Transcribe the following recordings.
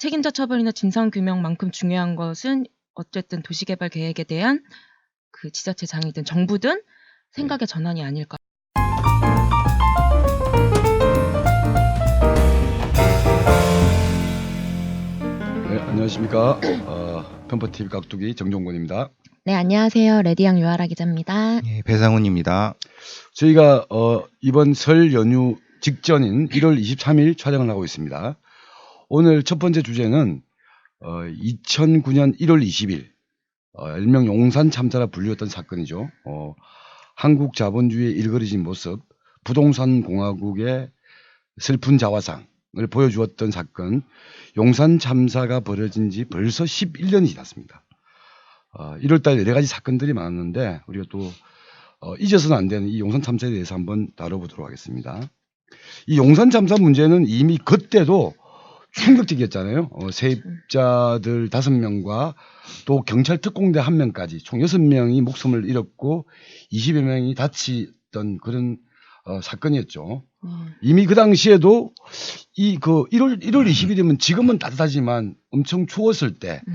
책임자 처벌이나 진상 규명만큼 중요한 것은 어쨌든 도시개발 계획에 대한 그 지자체 장이든 정부든 생각의 전환이 아닐까. 네, 안녕하십니까. 어, 편퍼TV 깍두기 정종권입니다. 네, 안녕하세요. 레디양 유아라 기자입니다. 예, 배상훈입니다. 저희가 어, 이번 설 연휴 직전인 1월 23일 촬영을 하고 있습니다. 오늘 첫 번째 주제는 어, 2009년 1월 20일 어, 일명 용산 참사라 불리웠던 사건이죠. 어, 한국 자본주의의 일그러진 모습, 부동산 공화국의 슬픈 자화상을 보여주었던 사건, 용산 참사가 벌어진 지 벌써 11년이 지났습니다. 어, 1월달 여러 가지 사건들이 많았는데 우리가 또 어, 잊어서는 안 되는 이 용산 참사에 대해서 한번 다뤄보도록 하겠습니다. 이 용산 참사 문제는 이미 그때도 충격적이었잖아요. 어, 세입자들 다섯 명과 또 경찰 특공대 한 명까지 총 여섯 명이 목숨을 잃었고 20여 명이 다치던 그런 어, 사건이었죠. 음, 이미 그 당시에도 이 그 1월 1월 20일이면 지금은 따뜻하지만 엄청 추웠을 때 음,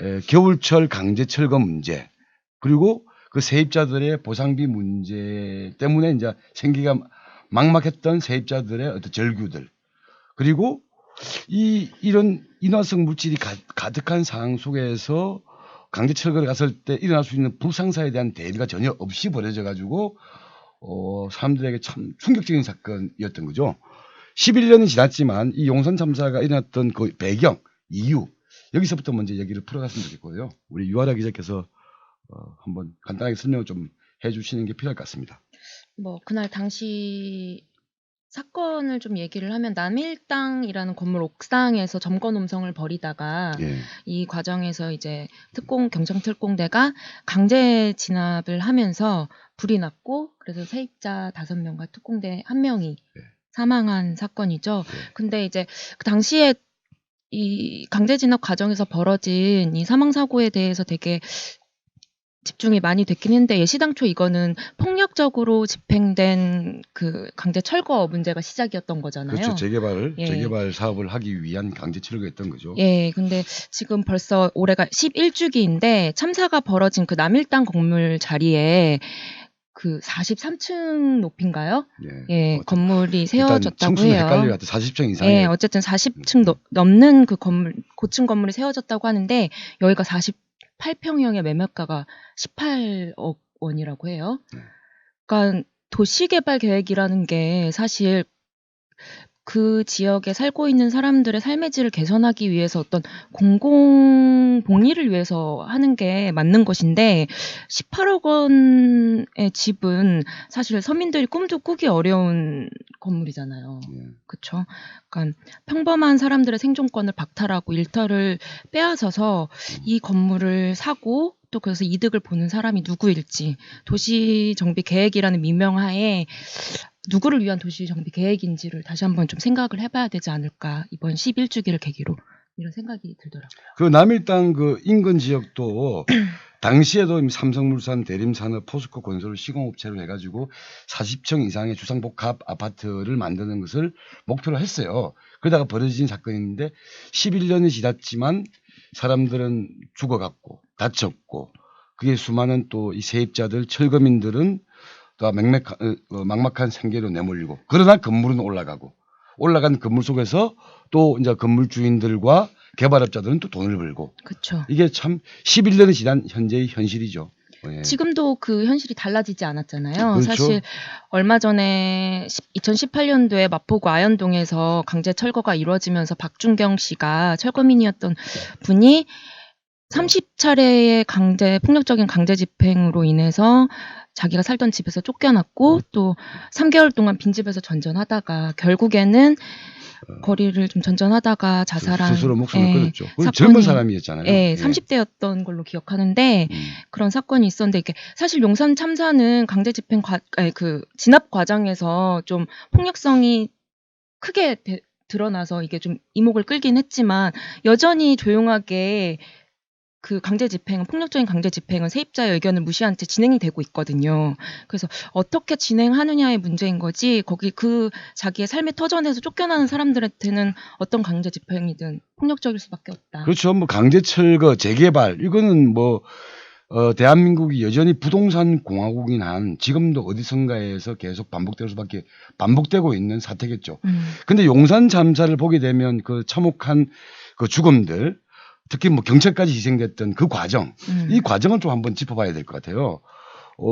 에, 겨울철 강제 철거 문제 그리고 그 세입자들의 보상비 문제 때문에 이제 생기가 막막했던 세입자들의 어떤 절규들 그리고 이 이런 인화성 물질이 가, 가득한 상황 속에서 강제 철거를 갔을 때 일어날 수 있는 불상사에 대한 대비가 전혀 없이 벌어져 가지고 어, 사람들에게 참 충격적인 사건이었던 거죠. 11년이 지났지만 이 용산 참사가 일어났던 그 배경, 이유 여기서부터 먼저 얘기를 풀어갔으면 좋겠고요. 우리 유아라 기자께서 어, 한번 간단하게 설명을 좀 해주시는 게 필요할 것 같습니다. 뭐 그날 당시 사건을 좀 얘기를 하면 남일당이라는 건물 옥상에서 점거 농성을 벌이다가 예, 이 과정에서 이제 특공 경찰 특공대가 강제 진압을 하면서 불이 났고 그래서 세입자 다섯 명과 특공대 한 명이 네. 사망한 사건이죠. 네. 근데 이제 그 당시에 이 강제 진압 과정에서 벌어진 이 사망 사고에 대해서 되게 집중이 많이 됐긴 했는데 예시당초 이거는 폭력적으로 집행된 그 강제 철거 문제가 시작이었던 거잖아요. 그렇죠. 재개발을 예. 재개발 사업을 하기 위한 강제 철거였던 거죠. 예, 근데 지금 벌써 올해가 11주기인데 참사가 벌어진 그 남일당 건물 자리에 그 43층 높인가요? 예. 예, 건물이 세워졌다고 해요. 같아. 40층 이상의 예, 어쨌든 40층 넘는 그 건물, 고층 건물이 세워졌다고 하는데 여기가 48평형의 매매가가 18억 원이라고 해요. 네. 그러니까 도시개발 계획이라는 게 사실 그 지역에 살고 있는 사람들의 삶의 질을 개선하기 위해서 어떤 공공 복리를 위해서 하는 게 맞는 것인데 18억 원의 집은 사실 서민들이 꿈도 꾸기 어려운 건물이잖아요. 예. 그렇죠. 그러니까 평범한 사람들의 생존권을 박탈하고 일터를 빼앗아서 이 건물을 사고 또 그래서 이득을 보는 사람이 누구일지 도시 정비 계획이라는 민명하에 누구를 위한 도시 정비 계획인지를 다시 한번 좀 생각을 해봐야 되지 않을까 이번 11주기를 계기로 이런 생각이 들더라고요. 그 남일당 그 인근 지역도 당시에도 삼성물산, 대림산업, 포스코 건설 시공업체를 해가지고 40층 이상의 주상복합 아파트를 만드는 것을 목표로 했어요. 그러다가 벌어진 사건인데 11년이 지났지만 사람들은 죽어갔고 다쳤고 그게 수많은 또 이 세입자들, 철거민들은 또 맹맥한, 어, 막막한 생계로 내몰리고 그러나 건물은 올라가고 올라간 건물 속에서 또 이제 건물 주인들과 개발업자들은 또 돈을 벌고 그렇죠. 이게 참 11년이 지난 현재의 현실이죠. 예. 지금도 그 현실이 달라지지 않았잖아요. 그렇죠. 사실 얼마 전에 2018년도에 마포구 아현동에서 강제 철거가 이루어지면서 박준경 씨가 철거민이었던 분이 30 차례의 강제 폭력적인 강제 집행으로 인해서 자기가 살던 집에서 쫓겨났고 또 3개월 동안 빈집에서 전전하다가 결국에는 거리를 좀 전전하다가 자살한 스스로 목숨을 예, 끊었죠. 그 사건이- 젊은 사람이었잖아요. 예, 30대였던 걸로 기억하는데 음. 그런 사건이 있었는데 이게 사실 용산 참사는 강제 집행 과, 아니, 그 진압 과정에서 좀 폭력성이 크게 대- 드러나서 이게 좀 이목을 끌긴 했지만 여전히 조용하게 그 강제 집행은 폭력적인 강제 집행은 세입자의 의견을 무시한 채 진행이 되고 있거든요. 그래서 어떻게 진행하느냐의 문제인 거지 거기 그 자기의 삶의 터전에서 쫓겨나는 사람들한테는 어떤 강제 집행이든 폭력적일 수밖에 없다. 그렇죠. 뭐 강제 철거, 재개발 이거는 뭐 어, 대한민국이 여전히 부동산 공화국인 한 지금도 어디선가에서 계속 반복될 수밖에 반복되고 있는 사태겠죠. 음, 근데 용산 참사를 보게 되면 그 참혹한 그 죽음들 특히 뭐 경찰까지 희생됐던 그 과정 음. 이 과정을 좀 한번 짚어봐야 될 것 같아요. 어,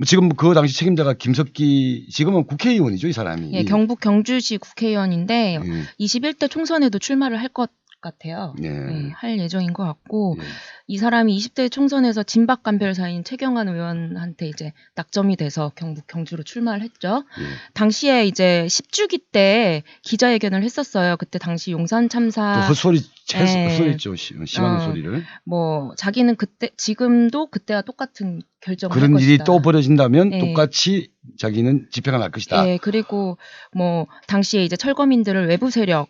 뭐 지금 그 당시 책임자가 김석기 지금은 국회의원이죠 이 사람이. 예, 경북 경주시 국회의원인데 예, 21대 총선에도 출마를 할 것 같아요. 예. 예, 할 예정인 것 같고 예. 이 사람이 20대 총선에서 진박 간별사인 최경환 의원한테 이제 낙점이 돼서 경북 경주로 출마를 했죠. 예. 당시에 이제 10주기 때 기자회견을 했었어요. 그때 당시 용산 또 참사 헛소리 채 예. 헛소리했죠 시- 심한 어, 헛소리를. 뭐 자기는 그때 지금도 그때와 똑같은 결정을 할 그런 것이다. 일이 또 벌어진다면 예. 똑같이 자기는 집회가 날 것이다. 예, 그리고 뭐 당시에 이제 철거민들을 외부 세력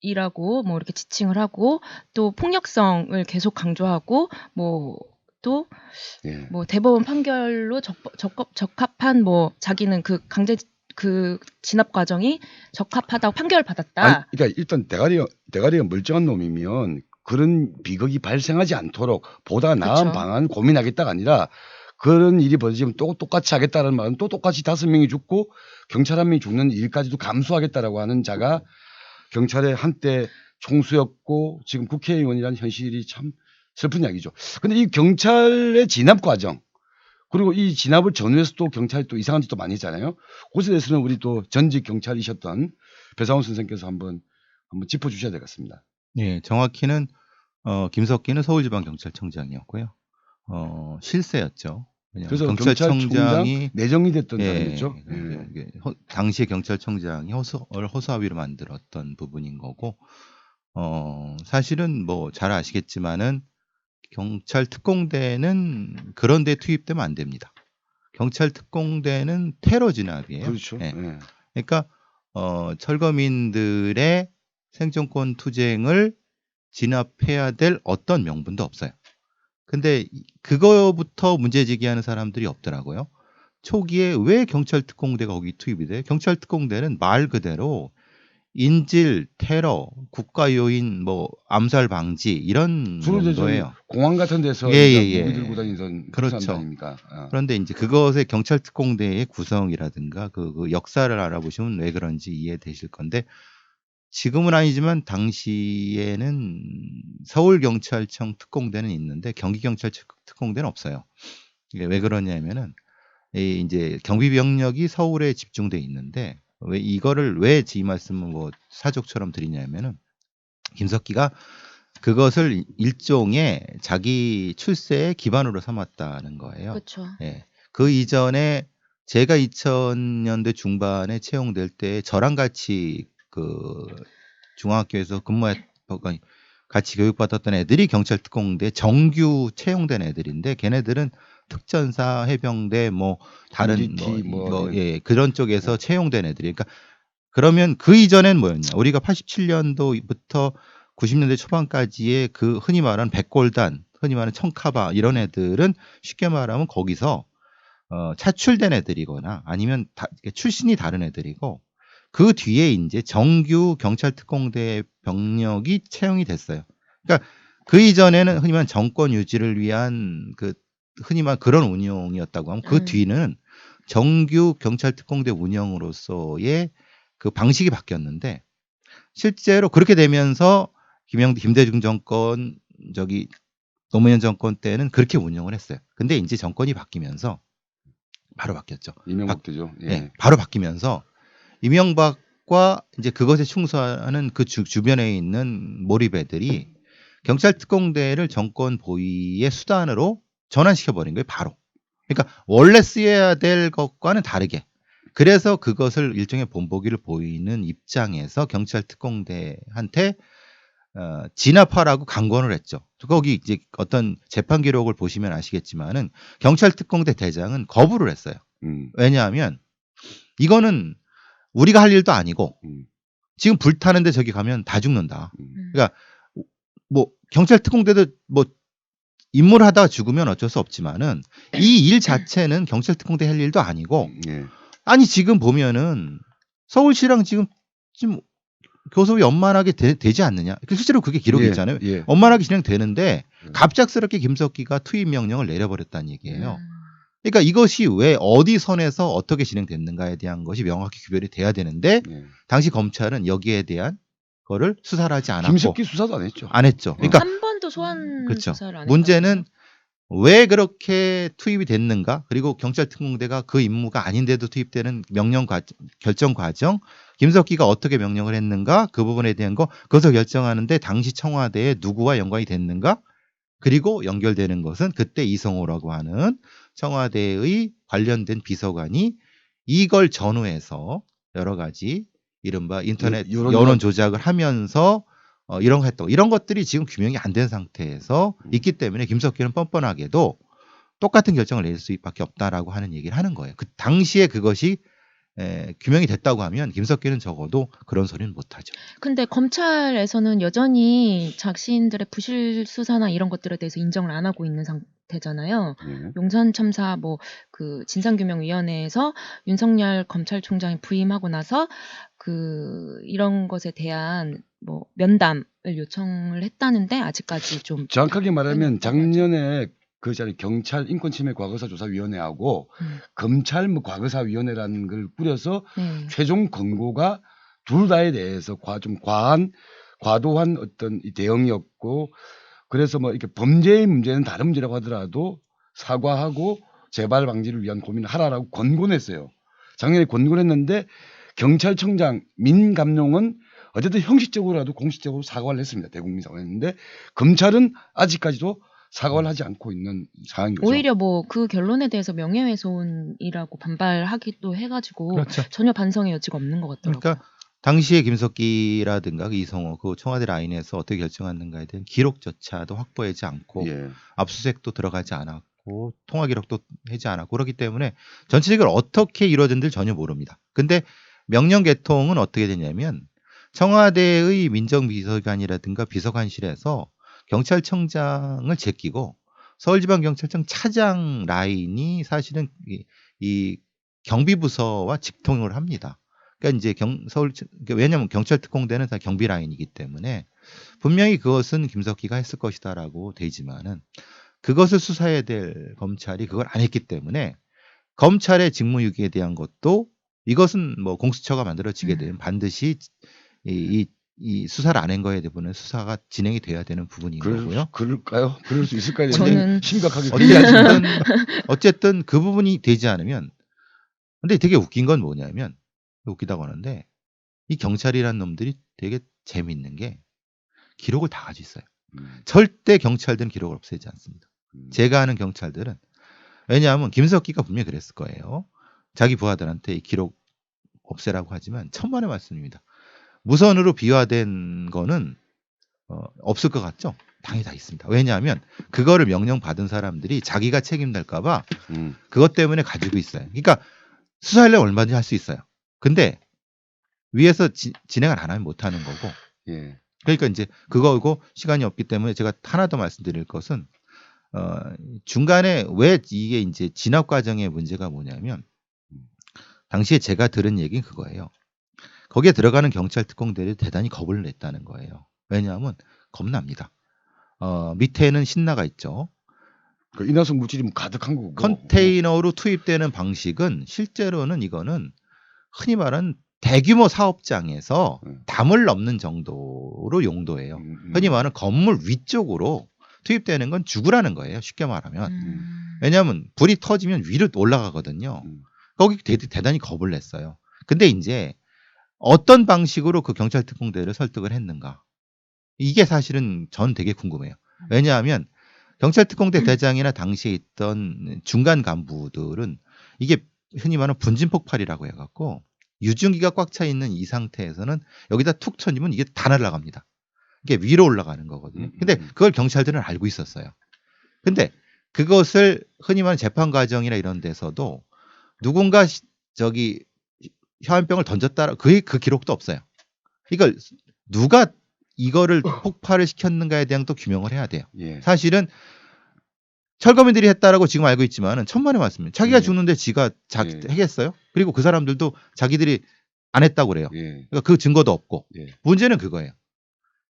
이라고 뭐 이렇게 지칭을 하고 또 폭력성을 계속 강조하고 뭐 또뭐 예. 대법원 판결로 적, 적, 적합한 뭐 자기는 그 강제 그 진압 과정이 적합하다고 판결을 받았다. 아니, 그러니까 일단 대가리가 대가리가 멀쩡한 놈이면 그런 비극이 발생하지 않도록 보다 나은 그쵸. 방안 고민하겠다가 아니라 그런 일이 벌어지면 또 똑같이 하겠다는 말은 또 똑같이 다섯 명이 죽고 경찰 한 명이 죽는 일까지도 감수하겠다라고 하는 자가 경찰의 한때 총수였고 지금 국회의원이라는 현실이 참 슬픈 이야기죠. 근데 이 경찰의 진압 과정 그리고 이 진압을 전후해서 또 경찰이 또 이상한 짓도 많이 했잖아요. 그것에 대해서는 우리 또 전직 경찰이셨던 배상훈 선생께서 한번 한번 짚어주셔야 될 것 같습니다. 예, 정확히는 어, 김석기는 서울지방경찰청장이었고요. 어, 실세였죠. 그래서 경찰청장이 경찰청장 내정이 됐던 예, 사람이죠. 예, 예. 허- 당시에 경찰청장이 허수, 허수아비로 만들었던 부분인 거고, 어, 사실은 뭐 잘 아시겠지만은 경찰 특공대는 그런 데 투입되면 안 됩니다. 경찰 특공대는 테러 진압이에요. 그렇죠. 예. 예. 그러니까 어, 철거민들의 생존권 투쟁을 진압해야 될 어떤 명분도 없어요. 근데 이- 그거부터 문제 제기하는 사람들이 없더라고요. 초기에 왜 경찰 특공대가 거기 투입이 돼? 경찰 특공대는 말 그대로 인질, 테러, 국가 요인, 뭐 암살 방지 이런 정도예요. 공항 같은 데서 예, 예, 예. 들고 다니던 그렇죠. 아닙니까? 어. 그런데 이제 그것의 경찰 특공대의 구성이라든가 그, 그 역사를 알아보시면 왜 그런지 이해되실 건데 지금은 아니지만 당시에는 서울 경찰청 특공대는 있는데 경기 경찰 특공대는 없어요. 이게 왜 그러냐면은 이 이제 경비 병력이 서울에 집중돼 있는데 왜 이거를 왜이 말씀을 뭐 사족처럼 드리냐면은 김석기가 그것을 일종의 자기 출세의 기반으로 삼았다는 거예요. 그렇죠. 예. 그 이전에 제가 2000년대 중반에 채용될 때 저랑 같이 그 중학교에서 근무했 아니, 같이 교육받았던 애들이 경찰 특공대 정규 채용된 애들인데 걔네들은 특전사 해병대 뭐 다른 MDT 뭐, 뭐 뭐, 예, 그런 쪽에서 채용된 애들이. 그러니까 그러면 그 이전엔 뭐였냐? 우리가 87년도부터 90년대 초반까지의 그 흔히 말하는 백골단 흔히 말하는 청카바 이런 애들은 쉽게 말하면 거기서 어, 차출된 애들이거나 아니면 다, 출신이 다른 애들이고 그 뒤에 이제 정규 경찰 특공대 병력이 채용이 됐어요. 그러니까 그 이전에는 흔히 말하는 정권 유지를 위한 그 흔히 말 그런 운영이었다고 하면 그 음. 뒤는 정규 경찰 특공대 운영으로서의 그 방식이 바뀌었는데 실제로 그렇게 되면서 김영 김대중 정권 저기 노무현 정권 때는 그렇게 운영을 했어요. 근데 이제 정권이 바뀌면서 바로 바뀌었죠. 이명박 때죠. 예. 예, 바로 바뀌면서 이명박과 이제 그것에 충성하는 그 주, 주변에 있는 몰입애들이 경찰 특공대를 정권 보위의 수단으로 전환시켜 버린 거예요. 바로. 그러니까 원래 쓰여야 될 것과는 다르게. 그래서 그것을 일종의 본보기를 보이는 입장에서 경찰 특공대한테 어, 진압하라고 강권을 했죠. 거기 이제 어떤 재판 기록을 보시면 아시겠지만은 경찰 특공대 대장은 거부를 했어요. 음, 왜냐하면 이거는 우리가 할 일도 아니고 음, 지금 불타는데 저기 가면 다 죽는다. 음. 음. 그러니까 뭐 경찰 특공대도 뭐 임무를 하다가 죽으면 어쩔 수 없지만은 이 일 자체는 경찰 특공대 할 일도 아니고 예. 아니 지금 보면은 서울시랑 지금 지금 교섭이 원만하게 되, 지 않느냐? 그 실제로 그게 기록이 예, 있잖아요. 예. 원만하게 진행되는데 음. 갑작스럽게 김석기가 투입 명령을 내려버렸다는 얘기예요. 음. 그러니까 이것이 왜 어디 선에서 어떻게 진행됐는가에 대한 것이 명확히 구별이 돼야 되는데 예. 당시 검찰은 여기에 대한 거를 수사를 하지 않았고 김석기 수사도 안 했죠. 안 했죠. 그러니까 한 번도 소환 그렇죠. 조사를 안 문제는 왜 그렇게 투입이 됐는가? 그리고 경찰 특공대가 그 임무가 아닌데도 투입되는 명령 과 결정 과정, 김석기가 어떻게 명령을 했는가? 그 부분에 대한 거 그것을 결정하는데 당시 청와대에 누구와 연관이 됐는가? 그리고 연결되는 것은 그때 이성호라고 하는 청와대의 관련된 비서관이 이걸 전후해서 여러 가지 이른바 인터넷 여론 조작을 하면서 어, 이런 거 했다고 이런 것들이 지금 규명이 안 된 상태에서 음. 있기 때문에 김석기는 뻔뻔하게도 똑같은 결정을 내릴 수밖에 없다라고 하는 얘기를 하는 거예요. 그 당시에 그것이 에, 규명이 됐다고 하면 김석기는 적어도 그런 소리는 못하죠. 근데 검찰에서는 여전히 자신들의 부실 수사나 이런 것들에 대해서 인정을 안 하고 있는 상태잖아요. 예. 용산 참사 뭐 그 진상규명위원회에서 윤석열 검찰총장이 부임하고 나서 그 이런 것에 대한 뭐 면담을 요청을 했다는데 아직까지 좀 정확하게 말하면 음, 작년에 그 자리 경찰 인권침해 과거사 조사위원회하고 음, 검찰 뭐 과거사위원회라는 걸 꾸려서 네. 최종 권고가 둘 다에 대해서 과, 좀 과한 과도한 어떤 이 대응이었고 그래서 뭐 이렇게 범죄의 문제는 다른 문제라고 하더라도 사과하고 재발 방지를 위한 고민을 하라라고 권고를 했어요. 작년에 권고를 했는데 경찰청장 민감용은 어쨌든 형식적으로라도 공식적으로 사과를 했습니다. 대국민 사과를 했는데 검찰은 아직까지도 사과를 하지 않고 있는 상황인 거죠. 오히려 뭐 그 결론에 대해서 명예훼손이라고 반발하기도 해가지고 그렇죠. 전혀 반성의 여지가 없는 것 같더라고요. 그러니까 당시에 김석기라든가 그 이성호 그 청와대 라인에서 어떻게 결정했는가에 대한 기록조차도 확보하지 않고 예. 압수수색도 들어가지 않았고 통화 기록도 하지 않았고 그렇기 때문에 전체적으로 어떻게 이루어진지 전혀 모릅니다. 근데 명령 개통은 어떻게 되냐면 청와대의 민정비서관이라든가 비서관실에서 경찰청장을 제끼고 서울지방경찰청 차장 라인이 사실은 이, 이 경비부서와 직통을 합니다. 그러니까 이제 경 서울 그러니까 왜냐하면 경찰 특공대는 다 경비 라인이기 때문에 분명히 그것은 김석기가 했을 것이다라고 되지만은 그것을 수사해야 될 검찰이 그걸 안 했기 때문에 검찰의 직무유기에 대한 것도 이것은 뭐 공수처가 만들어지게 음. 되면 반드시 이, 이, 이 수사를 안 한 거에 대해서는 수사가 진행이 돼야 되는 부분인 그럴, 거고요. 그럴까요? 그럴 수 있을까요? 저는 심각하게 어쨌든 어쨌든 그 부분이 되지 않으면 근데 되게 웃긴 건 뭐냐면 웃기다고 하는데 이 경찰이란 놈들이 되게 재밌는 게 기록을 다 가지고 있어요. 음, 절대 경찰들은 기록을 없애지 않습니다. 음. 제가 아는 경찰들은 왜냐하면 김석기가 분명히 그랬을 거예요. 자기 부하들한테 이 기록 없애라고 하지만 천만의 말씀입니다. 무선으로 비화된 거는 어, 없을 것 같죠? 당연히 다 있습니다. 왜냐하면 그거를 명령 받은 사람들이 자기가 책임날까봐 음. 그것 때문에 가지고 있어요. 그러니까 수사하려면 얼마든지 할 수 있어요. 근데 위에서 지- 진행을 안 하면 못 하는 거고 예. 그러니까 이제 그거고 시간이 없기 때문에 제가 하나 더 말씀드릴 것은 어 중간에 왜 이게 이제 진압 과정의 문제가 뭐냐면 당시에 제가 들은 얘기는 그거예요. 거기에 들어가는 경찰 특공대들이 대단히 겁을 냈다는 거예요. 왜냐하면 겁납니다. 어 밑에는 신나가 있죠. 그 인화성 물질이 뭐 가득한 거고. 컨테이너로 투입되는 방식은 실제로는 이거는 흔히 말하는 대규모 사업장에서 음. 담을 넘는 정도로 용도예요. 음, 음. 흔히 말하는 건물 위쪽으로 투입되는 건 죽으라는 거예요. 쉽게 말하면. 음. 왜냐하면 불이 터지면 위로 올라가거든요. 음. 거기 대, 대단히 겁을 냈어요. 근데 이제 어떤 방식으로 그 경찰 특공대를 설득을 했는가? 이게 사실은 전 되게 궁금해요. 왜냐하면 경찰 특공대 대장이나 당시에 있던 중간 간부들은 이게 흔히 말하는 분진 폭발이라고 해갖고 유증기가 꽉 차 있는 이 상태에서는 여기다 툭 쳐지면 이게 다 날아갑니다. 이게 위로 올라가는 거거든요. 음, 근데 음. 그걸 경찰들은 알고 있었어요. 근데 그것을 흔히 말하는 재판 과정이나 이런 데서도 누군가 시- 저기 혀한병을 던졌다 그, 그 기록도 없어요. 이걸 누가 이거를 폭발을 시켰는가에 대한 또 규명을 해야 돼요. 예. 사실은 철거민들이 했다라고 지금 알고 있지만은 천만의 말씀이에요. 자기가 예. 죽는데 지가 자기 예. 하겠어요? 그리고 그 사람들도 자기들이 안 했다고 그래요. 예. 그러니까 그 증거도 없고 예. 문제는 그거예요.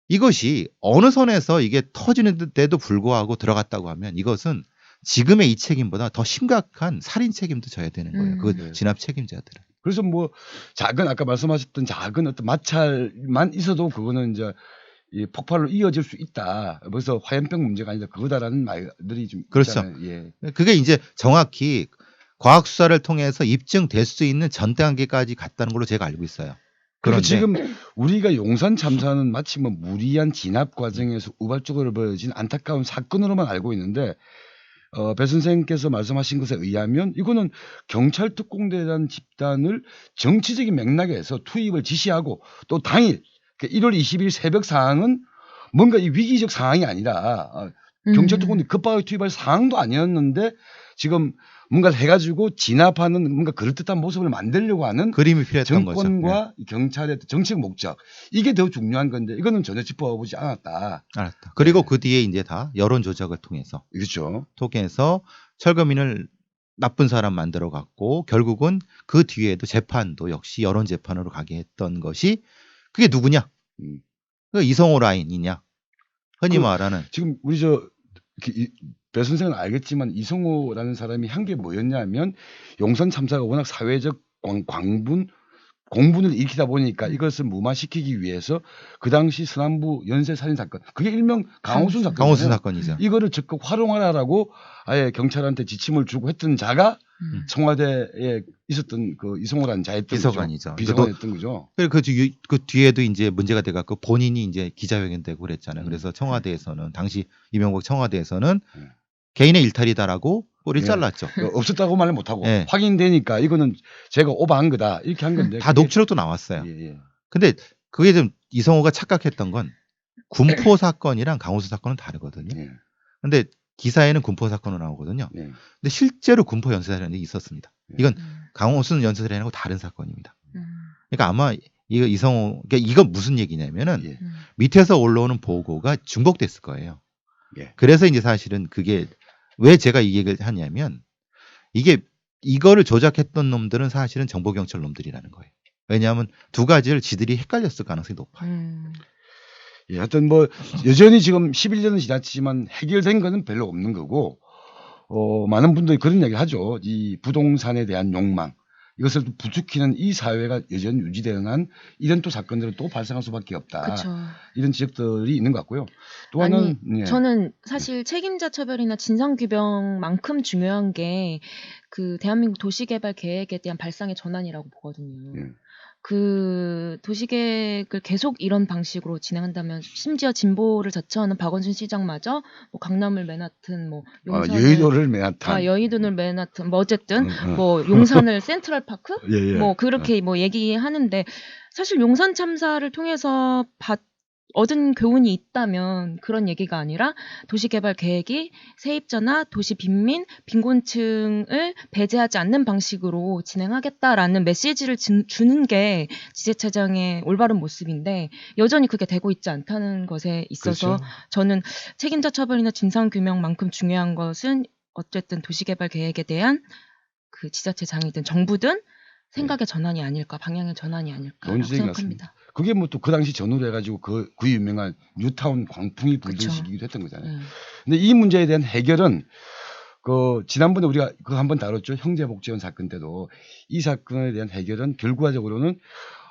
이것이 어느 선에서 이게 터지는데도 불구하고 들어갔다고 하면 이것은 지금의 이 책임보다 더 심각한 살인 책임도 져야 되는 거예요. 음. 그 네. 진압 책임자들은. 그래서 뭐 작은 아까 말씀하셨던 작은 어떤 마찰만 있어도 그거는 이제 이 폭발로 이어질 수 있다. 그래서 화염병 문제가 아니라 그거다라는 말들이 좀 그렇죠. 있잖아요. 예. 그게 이제 정확히 과학 수사를 통해서 입증될 수 있는 전 단계까지 갔다는 걸로 제가 알고 있어요. 그런데 지금 우리가 용산 참사는 마치 뭐 무리한 진압 과정에서 우발적으로 벌어진 안타까운 사건으로만 알고 있는데 어, 배 선생님께서 말씀하신 것에 의하면 이거는 경찰 특공대라는 집단을 정치적인 맥락에서 투입을 지시하고 또 당일 그 1월 20일 새벽 상황은 뭔가 이 위기적 상황이 아니라 어, 경찰 특공대 급하게 투입할 상황도 아니었는데 지금 뭔가를 해가지고 진압하는 뭔가 그럴듯한 모습을 만들려고 하는 그림이 필요했던 거죠. 네. 정권과 이 경찰의 정책 목적 이게 더 중요한 건데 이거는 전혀 짚어보지 않았다. 네, 알았다. 그리고 네. 그 뒤에 이제 다 여론 조작을 통해서 그렇죠. 통해서 철거민을 나쁜 사람 만들어 갔고 결국은 그 뒤에도 재판도 역시 여론 재판으로 가게 했던 것이 그게 누구냐? 음. 그 이성호 라인이냐? 흔히 그- 말하는 지금 우리 저 배 선생은 알겠지만 이성호라는 사람이 한 게 뭐였냐면 용산 참사가 워낙 사회적 광, 광분 공분을 일으키다 보니까 이것을 무마시키기 위해서 그 당시 서남부 연쇄 살인 사건 그게 일명 강호순 사건 강호순 사건이죠. 이거를 적극 활용하라라고 아예 경찰한테 지침을 주고 했던 자가 음. 청와대에 있었던 그 이성호라는 자였던 비서관이죠. 비서관이었던 거죠. 그리고 그, 뒤- 그 뒤에도 이제 문제가 돼갖고 본인이 이제 기자회견 되고 그랬잖아요. 음. 그래서 청와대에서는 당시 이명박 청와대에서는 음. 개인의 일탈이다라고 꼬리를 네. 잘랐죠. 그 없었다고 말을 못하고 네. 확인되니까 이거는 제가 오버한 거다 이렇게 한 건데 다 그게- 녹취록도 나왔어요. 예, 예. 근데 그게 좀 이성호가 착각했던 건 군포 사건이랑 강호수 사건은 다르거든요. 예, 근데 기사에는 군포 사건으로 나오거든요. 예. 근데 실제로 군포 연쇄살인이 있었습니다. 이건 음. 강호순 연쇄살인하고 다른 사건입니다. 음. 그러니까 아마 이거 이성호 그러니까 이건 무슨 얘기냐면은 예. 음. 밑에서 올라오는 보고가 중복됐을 거예요. 예. 그래서 이제 사실은 그게 왜 제가 이 얘기를 하냐면 이게 이거를 조작했던 놈들은 사실은 정보경찰 놈들이라는 거예요. 왜냐하면 두 가지를 지들이 헷갈렸을 가능성이 높아요. 음. 예, 하여튼 뭐 여전히 지금 11년은 지났지만 해결된 거는 별로 없는 거고 어, 많은 분들이 그런 얘기를 하죠. 이 부동산에 대한 욕망 이것을 또 부추기는 이 사회가 여전히 유지되는 이런 또 사건들은 또 발생할 수밖에 없다. 그렇죠. 이런 지적들이 있는 것 같고요. 또 하나는 예. 저는 사실 책임자 처벌이나 진상 규명만큼 중요한 게 그 대한민국 도시개발 계획에 대한 발상의 전환이라고 보거든요. 예. 그 도시계획을 계속 이런 방식으로 진행한다면 심지어 진보를 자처하는 박원순 시장마저 뭐 강남을 맨하튼 뭐 아, 용산을 여의도를 맨하탄. 아, 여의도를 맨하튼 뭐 어쨌든 음, 음. 뭐 용산을 센트럴 파크 예, 예. 뭐 그렇게 뭐 얘기하는데 사실 용산 참사를 통해서 받 얻은 교훈이 있다면 그런 얘기가 아니라 도시개발 계획이 세입자나 도시 빈민, 빈곤층을 배제하지 않는 방식으로 진행하겠다라는 메시지를 진- 주는 게 지자체장의 올바른 모습인데 여전히 그게 되고 있지 않다는 것에 있어서 그렇죠. 저는 책임자 처벌이나 진상 규명만큼 중요한 것은 어쨌든 도시개발 계획에 대한 그 지자체장이든 정부든 생각의 전환이 아닐까 방향의 전환이 것 생각합니다. 그게 뭐 또 그 당시 전후로 해가지고 그, 그 유명한 뉴타운 광풍이 불던. 시기도 했던 거잖아요. 예. 근데 이 문제에 대한 해결은 그 지난번에 우리가 그 한번 다뤘죠 형제복지원 사건 때도 이 사건에 대한 해결은 결과적으로는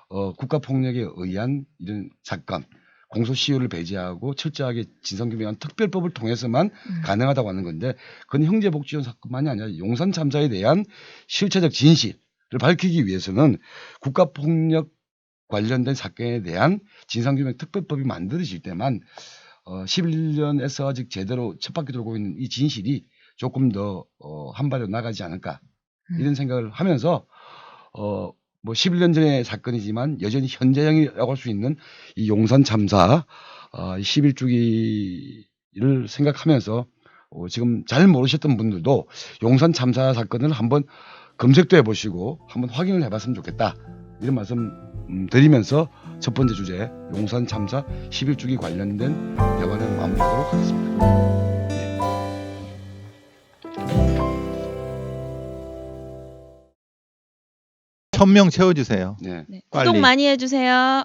어, 국가폭력에 의한 이런 사건 공소시효를 배제하고 철저하게 진상규명한 특별법을 통해서만 음. 가능하다고 하는 건데 그건 형제복지원 사건만이 아니라 용산 참사에 대한 실체적 진실을 밝히기 위해서는 국가폭력 관련된 사건에 대한 진상규명 특별법이 만들어질 때만 어, 11년에서 아직 제대로 첫 바퀴 돌고 있는 이 진실이 조금 더 어, 한 발로 나가지 않을까 음. 이런 생각을 하면서 어, 뭐 11년 전의 사건이지만 여전히 현재형이라고 할 수 있는 이 용산 참사 어, 11주기를 생각하면서 어, 지금 잘 모르셨던 분들도 용산 참사 사건을 한번 검색도 해보시고 한번 확인을 해봤으면 좋겠다 이런 말씀 음, 드리면서 첫 번째 주제 용산 참사 11주기 관련된 대화는 마무리하도록 하겠습니다. 천명 채워주세요. 네. 네. 빨리. 구독 많이 해주세요.